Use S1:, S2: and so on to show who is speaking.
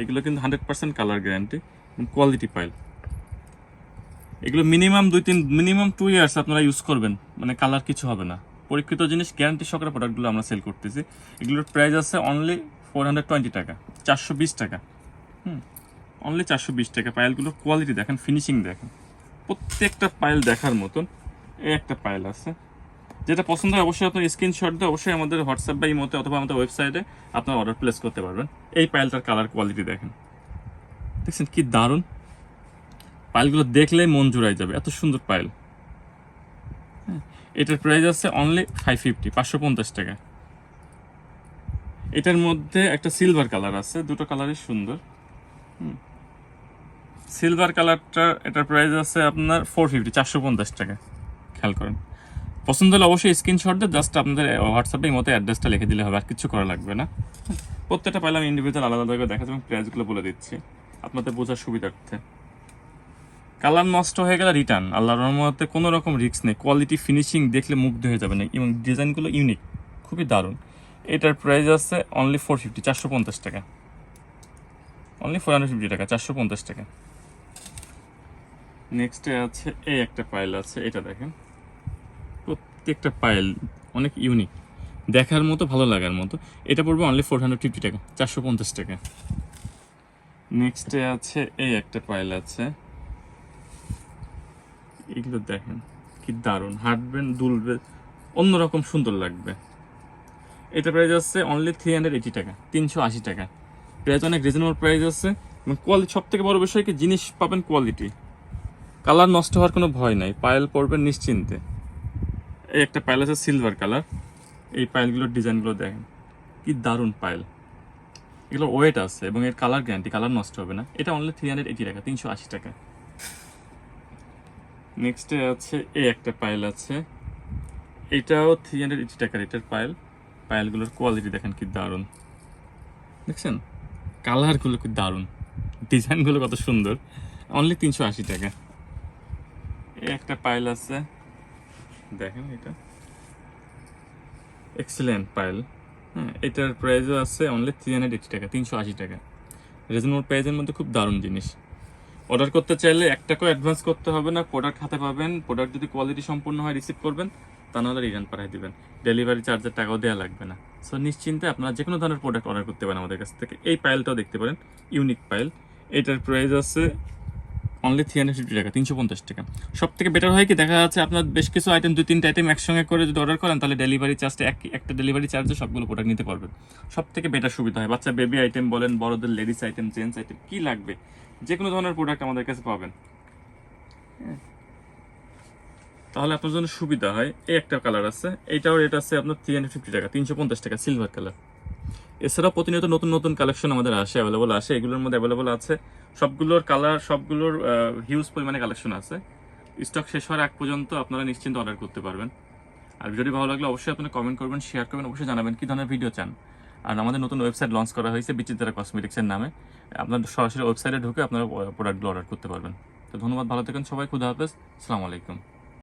S1: এগুলো কিন্তু hundred percent colour guarantee quality pile এগুলো মিনিমাম দুই তিন মিনিমাম টু ইয়ার্স আপনারা ইউজ করবেন মানে কালার কিছু হবে না। পরীক্ষিত জিনিস গ্যারান্টি সহকারে প্রোডাক্টগুলো আমরা সেল করতেছি। এগুলোর প্রাইস আছে অনলি ফোর হান্ড্রেড টোয়েন্টি টাকা, চারশো বিশ টাকা। হুম অনলি চারশো বিশ টাকা। পায়েলগুলোর কোয়ালিটি দেখেন ফিনিশিং দেখেন। প্রত্যেকটা পায়েল দেখার মতন এই একটা পায়েল আছে। যেটা পছন্দ হয় অবশ্যই আপনার স্ক্রিনশট দিয়ে অবশ্যই আমাদের হোয়াটসঅ্যাপ বা ইমোতে অথবা আমাদের ওয়েবসাইটে আপনার অর্ডার প্লেস করতে পারবেন। এই পায়েলটার কালার কোয়ালিটি দেখেন। দেখছেন কি দারুণ? পায়েলগুলো দেখলেই মন জুড়াই যাবে। এত সুন্দর পায়েল হ্যাঁ, এটার প্রাইস আছে অনলি ফাইভ ফিফটি পাঁচশো পঞ্চাশ টাকা। এটার মধ্যে একটা সিলভার কালার আছে দুটো কালারই সুন্দর। সিলভার কালারটা এটার প্রাইস আছে আপনার ফোর ফিফটি চারশো পঞ্চাশ টাকা। খেয়াল করেন। পছন্দ হলে অবশ্যই স্ক্রিনশট দিয়ে জাস্ট আপনাদের হোয়াটসঅ্যাপে এই মতো অ্যাড্রেসটা লিখে দিলে হবে, আর কিছু করা লাগবে না। প্রত্যেকটা পাইলে আমি ইন্ডিভিজুয়াল আলাদা আলাদা করে দেখাচ্ছি এবং প্রাইসগুলো বলে দিচ্ছি, আপনাদের বোঝার সুবিধার্থে। কালার নষ্ট হয়ে গেলে রিটার্ন আল্লাহ রহমতে কোনো রকম রিস্ক নেই কোয়ালিটি ফিনিশিং দেখলে মুগ্ধ হয়ে যাবে না এবং ডিজাইনগুলো ইউনিক খুবই দারুণ। এটার প্রাইস আছে অনলি ফোর ফিফটি চারশো পঞ্চাশ টাকা। অনলি ফোর হান্ড্রেড ফিফটি টাকা, চারশো পঞ্চাশ টাকা। নেক্সটে আছে, এই একটা পাইল আছে, এটা দেখেন। প্রত্যেকটা পাইল অনেক ইউনিক দেখার মতো, ভালো লাগার মতো। এটা পড়বে অনলি ফোর হান্ড্রেড ফিফটি টাকা, চারশো পঞ্চাশ টাকা। নেক্সটে আছে, এই একটা পাইল আছে। এগুলো দেখেন, কি দারুণ। হাঁটবেন দুলবে অন্যরকম সুন্দর লাগবে। এটা প্রাইস আছে অনলি থ্রি হান্ড্রেড এইটি টাকা, তিনশো আশি টাকা। প্রাইস অনেক রিজনেবল প্রাইস আছে। এবং কোয়ালিটি সব থেকে বড় বিষয় কি, জিনিস পাবেন কোয়ালিটি কালার নষ্ট হওয়ার কোনো ভয় নাই। পায়েল পড়বেন নিশ্চিন্তে। এই একটা পায়েল আছে সিলভার কালার এই পায়েলগুলোর ডিজাইনগুলো দেখেন। কি দারুণ পায়েল এগুলো ওয়েট আছে এবং এর কালার গ্যারান্টি কালার নষ্ট হবে না। এটা অনলি থ্রি হান্ড্রেড এইটি টাকা, তিনশো আশি টাকা। নেক্সটে আছে, এই একটা পায়েল আছে। এটাও থ্রি হান্ড্রেড এইটি টাকার এটার পায়েল পায়েলগুলোর কোয়ালিটি দেখেন কি দারুণ। দেখছেন? কালারগুলো কি দারুণ। ডিজাইনগুলো কত সুন্দর। অনলি তিনশো আশি টাকা। এই একটা পাইল আছে। দেখেন এটা। এক্সেলেন্ট পাইল হ্যাঁ এটার প্রাইসও আছে অনলি থ্রি হান্ড্রেড এইটি টাকা, তিনশো আশি টাকা। রিজনেবল প্রাইসের মধ্যে খুব দারুণ জিনিস। অর্ডার করতে চাইলে এক টাকাও অ্যাডভান্স করতে হবে না। প্রোডাক্ট হাতে পাবেন। প্রোডাক্ট যদি কোয়ালিটি সম্পূর্ণ হয় রিসিভ করবেন, তা নাহলে রিটার্ন পাঠিয়ে দিবেন। ডেলিভারি চার্জের টাকাও দেওয়া লাগবে না। সো নিশ্চিন্তে আপনারা যে কোনো ধরনের প্রোডাক্ট অর্ডার করতে পারেন আমাদের কাছ থেকে। এই পাইলটাও দেখতে পারেন। ইউনিক পাইল এটার প্রাইস আছে অনলি থ্রি হান্ড্রেড ফিফটি টাকা, তিনশো পঞ্চাশ টাকা। সব থেকে বেটার হয় কি, দেখা যাচ্ছে আপনার বেশ কিছু আইটেম দুই তিনটা আইটেম একসঙ্গে করে যদি অর্ডার করেন, তাহলে ডেলিভারি চার্জটা এক একটা ডেলিভারি চার্জে সবগুলো প্রোডাক্ট নিতে পারবেন। সব থেকে বেটার সুবিধা হয়। বাচ্চা বেবি আইটেম বলেন, বড়দের লেডিস আইটেম জেন্টস আইটেম কি লাগবে? যে কোনো ধরনের প্রোডাক্ট আমাদের কাছে পাবেন। হ্যাঁ। তাহলে আপনার জন্য সুবিধা হয়। এই একটা কালার আছে। এইটাও রেট আছে আপনার থ্রি হান্ড্রেড ফিফটি টাকা, তিনশো পঞ্চাশ টাকা সিলভার কালার এছাড়াও প্রতিনিয়ত নতুন নতুন কালেকশন আমাদের আসে অ্যাভেলেবল আসে। এগুলোর মধ্যে অ্যাভেলেবল আছে। সবগুলোর কালার সবগুলোর হিউজ পরিমাণে কালেকশন আছে। স্টক শেষ হওয়ার আগ পর্যন্ত আপনারা নিশ্চিন্ত অর্ডার করতে পারবেন। আর ভিডিওটি ভালো লাগলে অবশ্যই আপনারা কমেন্ট করবেন শেয়ার করবেন, অবশ্যই জানাবেন কী ধরনের ভিডিও চান। আর আমাদের নতুন ওয়েবসাইট লঞ্চ করা হয়েছে বিচিত্রা কসমেটিক্সের নামে। আপনার সরাসরি ওয়েবসাইটে ঢুকে আপনারা প্রোডাক্টগুলো অর্ডার করতে পারবেন। তো ধন্যবাদ, ভালো থাকেন সবাই, খুদা হাফেজ, আসসালামু আলাইকুম।